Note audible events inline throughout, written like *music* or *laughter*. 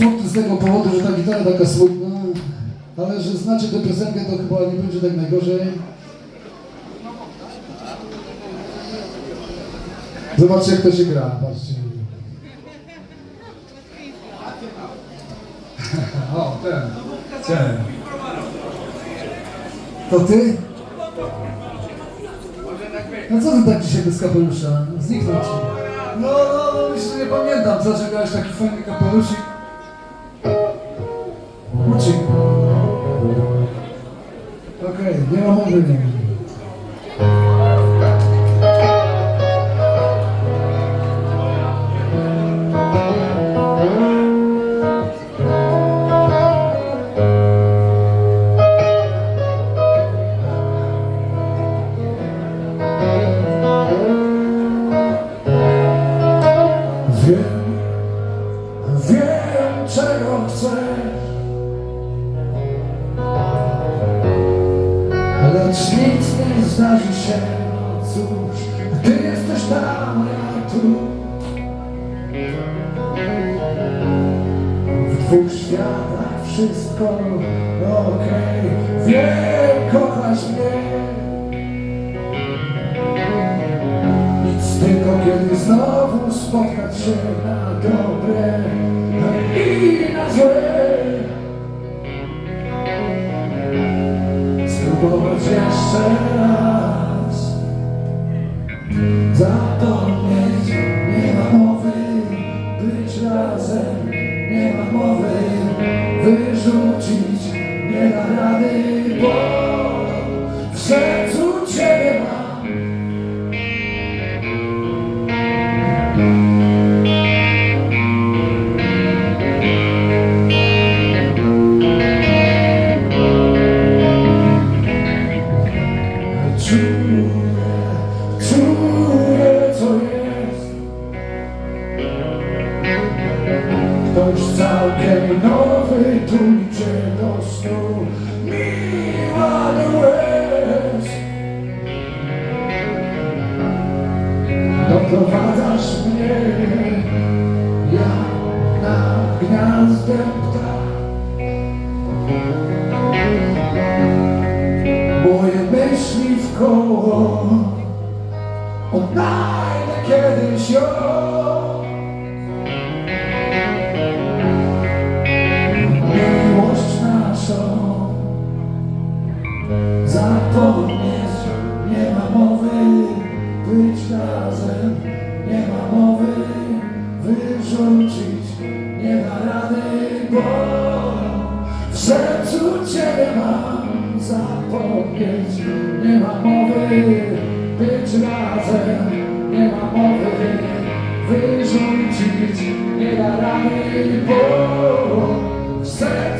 smutny z tego powodu, że ta gitara taka smutna, ale że znacie tę piosenkę, to chyba nie będzie tak najgorzej. Zobaczcie, jak to się gra, patrzcie. *laughs* O, ten, ten. To ty? No co ty tak dzisiaj bez kapelusza? Zniknął ci. No, no, no, już nie pamiętam, zawsze miałeś taki fajny kapelusik. Ucik. Okej, Lecz nic nie zdarzy się, no cóż Ty jesteś tam, ja tu. W dwóch światach wszystko okej. Wiem, kochasz mnie. Nic tylko kiedy znowu spotkać się na dobre i na złe razem nie ma mowy Wyrzucić nie da rady Bo Doprowadzasz mnie jak nad gniazdem ptak. Moje myśli w koło Odnajdę kiedyś ją w sercu Ciebie mam Zapomnieć. Nie ma mowy Być razem. Nie ma mowy Wyrzucić nie da rady Bo w sercu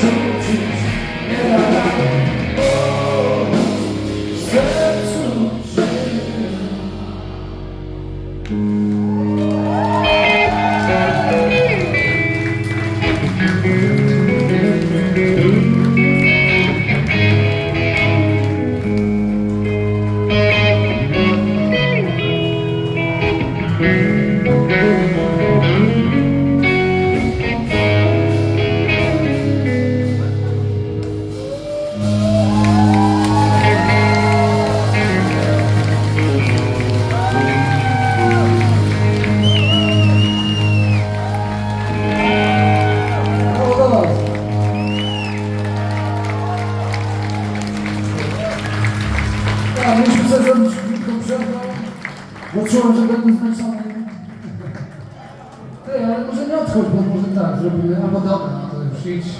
wyrzucić nie Mieliśmy sobie zrobić krótką przerwę, bo czułem, że będę zmęczony. Ty, ale może nie odchodź, bo może tak zrobimy, albo dobra, no to już idź.